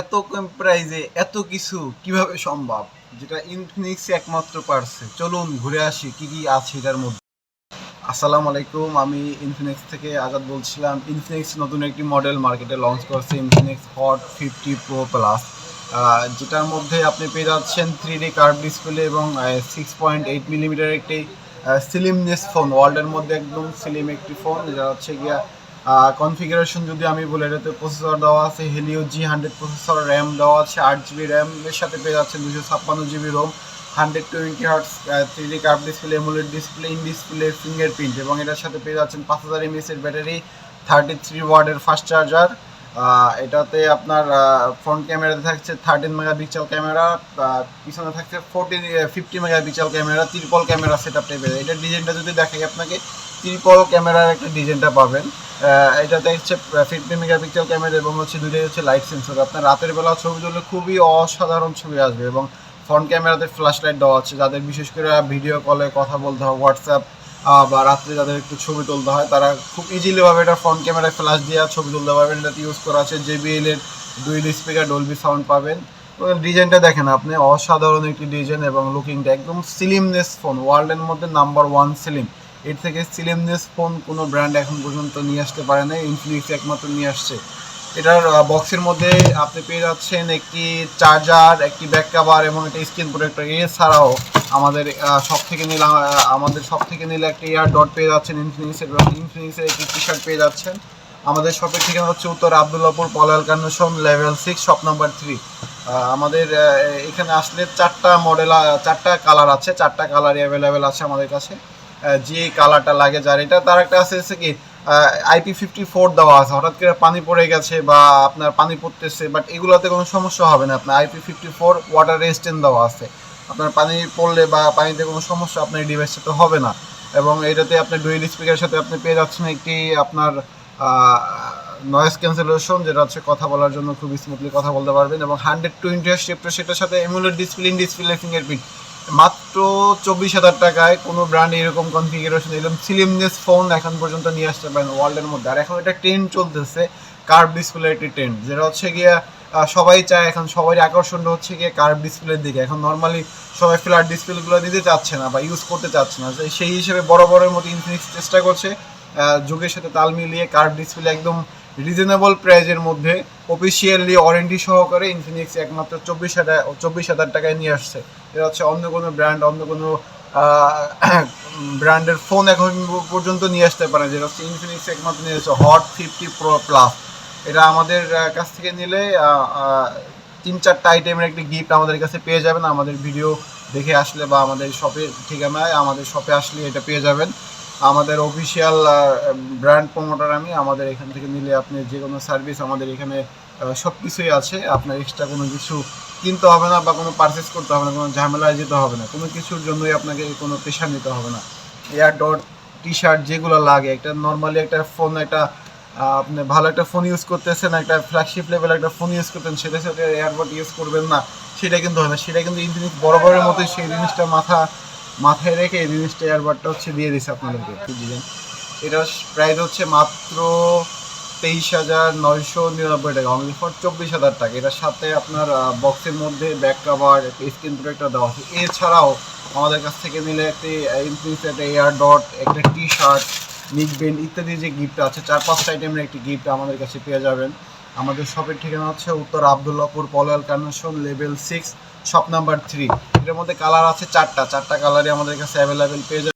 এত কম প্রাইজে এত কিছু কীভাবে সম্ভব? যেটা ইনফিনিক্স একমাত্র পারছে। চলুন ঘুরে আসি কি কি আছে এটার মধ্যে। আসসালামু আলাইকুম, আমি ইনফিনিক্স থেকে আজাদ বলছিলাম। ইনফিনিক্স নতুন একটি মডেল মার্কেটে লঞ্চ করছে Infinix Hot fifty Pro plus যেটার মধ্যে আপনি পেয়ে যাচ্ছেন থ্রি ডি কার্ভ ডিসপ্লে এবং সিক্স পয়েন্ট এইট মিলিমিটার একটি সিলিমনেস ফোন ওয়ার্ল্ডের মধ্যে একদম সিলিম একটি ফোন যেটা হচ্ছে গিয়া কনফিগারেশন যদি আমি বলি, এটাতে প্রসেসর দেওয়া আছে Helio G hundred processor RAM দেওয়া আছে, আট জিবি র্যাম এর সাথে পেয়ে যাচ্ছেন দুশো ছাপ্পান্ন GB ROM hundred twenty hertz three D curve display AMOLED display in display fingerprint এবং এটার সাথে পেয়ে যাচ্ছেন পাঁচ হাজার এমএস এর ব্যাটারি থার্টি থ্রি ওয়ার্ডের ফাস্ট চার্জার এটাতে আপনার ফ্রন্ট ক্যামেরাতে থাকছে থার্টিন মেগাপিক্সেল ক্যামেরা পিছনে থাকছে fourteen fifty mega megapixel camera triple camera set up টাইপের এটার ডিজাইনটা যদি দেখাই আপনাকে ত্রিপল ক্যামেরার একটা ডিজাইনটা পাবেন। এটাতে হচ্ছে ফিফটি মেগাপিক্সেল ক্যামেরা এবং হচ্ছে দুইটাই হচ্ছে লাইট সেন্সর আপনার রাতের বেলা ছবি তুললে খুবই অসাধারণ ছবি আসবে এবং ফ্রন্ট ক্যামেরাতে ফ্ল্যাশ লাইট দেওয়া আছে। যাদের বিশেষ করে ভিডিও কলে কথা বলতে হয় হোয়াটসঅ্যাপ বা রাত্রে যাদের একটু ছবি তুলতে হয়, তারা খুব ইজিলিভাবে এটা ফ্রন্ট ক্যামেরায় ফ্ল্যাশ দিয়ে ছবি তুলতে পারবেন। এটাতে ইউজ করা আছে জেবিএল এর ডুয়েল স্পিকার ডলবি সাউন্ড পাবেন। ডিজাইনটা দেখেন আপনি, অসাধারণ একটি ডিজাইন এবং লুকিংটা একদম সিলিমনেস ফোন ওয়ার্ল্ডের মধ্যে নাম্বার ওয়ান সিলিম এর থেকে সিলিমনেস ফোন কোনো ব্র্যান্ড এখন পর্যন্ত নিয়ে আসতে পারে না ইনফিনিক্স একমাত্র নিয়ে আসছে। এটার বক্সের মধ্যে আপনি পেয়ে যাচ্ছেন একটি চার্জার একটি ব্যাক কাভার এবং একটা স্ক্রিন প্রোটেক্টর এছাড়াও আমাদের সব থেকে নিলে আমাদের সব থেকে নিলে একটা এয়ার ডট পেয়ে যাচ্ছেন ইনফিনিক্সের ইনফিনিক্সের একটি টি শার্ট পেয়ে যাচ্ছেন। আমাদের শপের ঠিকানা হচ্ছে উত্তর Abdullahpur Polwel Carnation level six shop number three আমাদের এখানে আসলে চারটা মডেল চারটা কালার আছে, চারটা কালারই অ্যাভেলেবেল আছে আমাদের কাছে। যে কালারটা লাগে, যার এটা, তার একটা আছে, হচ্ছে কি আইপি ফিফটি ফোর দেওয়া আছে। হঠাৎ করে পানি পড়ে গেছে বা আপনার পানি পড়তেছে বাট এগুলোতে কোনো সমস্যা হবে না। আপনার IP fifty four water resistant দেওয়া আছে। আপনার পানি পড়লে বা পানিতে কোনো সমস্যা আপনার এই ডিভাইসটাতে হবে না। এবং এটাতে আপনার ডুয়েল স্পিকারের সাথে আপনি পেয়ে যাচ্ছেন একটি আপনার নয়েজ ক্যান্সেলেশন যেটা হচ্ছে কথা বলার জন্য খুব স্মুথলি কথা বলতে পারবেন। এবং হান্ড্রেড টোয়েন্টি সেটার সাথে AMOLED display in display fingerprint মাত্র চব্বিশ হাজার টাকায় কোনো ব্র্যান্ড এরকম কনফিগারেশন এরকম সিলিমনেস ফোন এখন পর্যন্ত নিয়ে আসতে পারেন ওয়ার্ল্ডের মধ্যে। আর এখন এটা ট্রেন্ড চলতেছে কার্ভ ডিসপ্লে একটি ট্রেন্ড যেটা হচ্ছে গিয়ে সবাই চায়, এখন সবাই আকর্ষণ হচ্ছে গিয়ে কার্ভ ডিসপ্লের দিকে। এখন নর্মালি সবাই ফ্ল্যাট ডিসপ্লেগুলো দিতে চাচ্ছে না বা ইউজ করতে চাচ্ছে না। সেই হিসেবে বড় বড়ের মতো ইনফিনিক্স চেষ্টা করছে যুগের সাথে তাল মিলিয়ে কার্ভ ডিসপ্লে একদম রিজনেবল প্রাইজের মধ্যে। অফিসিয়ালি ওয়ারেন্টি সহকারে ইনফিনিক্স একমাত্র চব্বিশ হাজার চব্বিশ হাজার টাকায় নিয়ে আসছে। এটা হচ্ছে অন্য কোনো ব্র্যান্ড অন্য কোনো ব্র্যান্ডের ফোন এখন পর্যন্ত নিয়ে আসতে পারে যেটা হচ্ছে ইনফিনিক্স একমাত্র নিয়ে আসছে হট ফিফটি প্রো প্লাস এটা আমাদের কাছ থেকে নিলে তিন চারটা আইটেমের একটি গিফট আমাদের কাছে পেয়ে যাবেন। আমাদের ভিডিও দেখে আসলে বা আমাদের শপের ঠিকানায় আমাদের শপে আসলে এটা পেয়ে যাবেন। আমাদের অফিসিয়াল ব্র্যান্ড প্রমোটার আমি, আমাদের এখান থেকে নিলে আপনি যে কোনো সার্ভিস আমাদের এখানে সব কিছুই আছে। আপনার এক্সট্রা কোনো কিছু কিনতে হবে না বা কোনো পারচেস করতে হবে না, কোনো ঝামেলায় যেতে হবে না। কোনো কিছুর জন্যই আপনাকে কোনো প্রেশার নিতে হবে না। এয়ার ডট টি শার্ট যেগুলো লাগে, একটা নর্মালি একটা ফোন একটা আপনি ভালো একটা ফোন ইউজ করতেছেন, একটা ফ্ল্যাগশিপ লেভেল একটা ফোন ইউজ করতেন সেটা সাথে এয়ারবড ইউজ করবেন না, সেটা কিন্তু হয় না। সেটা কিন্তু বড় বড়ের মতোই সেই জিনিসটা মাথা মাথায় রেখে এই জিনিসটা এয়ারবাডটা হচ্ছে দিয়ে দিছে আপনাদেরকে। বুঝলেন এটা প্রাইস হচ্ছে মাত্র তেইশ হাজার নয়শো নিরানব্বই টাকা অনলি ফর চব্বিশ হাজার টাকা। এটার সাথে আপনার বক্সের মধ্যে ব্যাক কাভার স্ক্রিন প্রোটেক্টর দেওয়া আছে। এছাড়াও আমাদের কাছ থেকে নিলে একটি ইনফিনিক্স একটা এয়ার ডট একটা টি শার্ট নিক ইত্যাদি যে গিফট আছে, চার পাঁচটা আইটেমের একটি গিফট আমাদের কাছে পেয়ে যাবেন। আমাদের শপের ঠিকানা হচ্ছে উত্তর Abdullahpur Polwel Carnation, level six, shop number three. এটার মধ্যে কালার আছে চারটা। চারটা কালারই আমাদের কাছে অ্যাভেলেবেল পেয়ে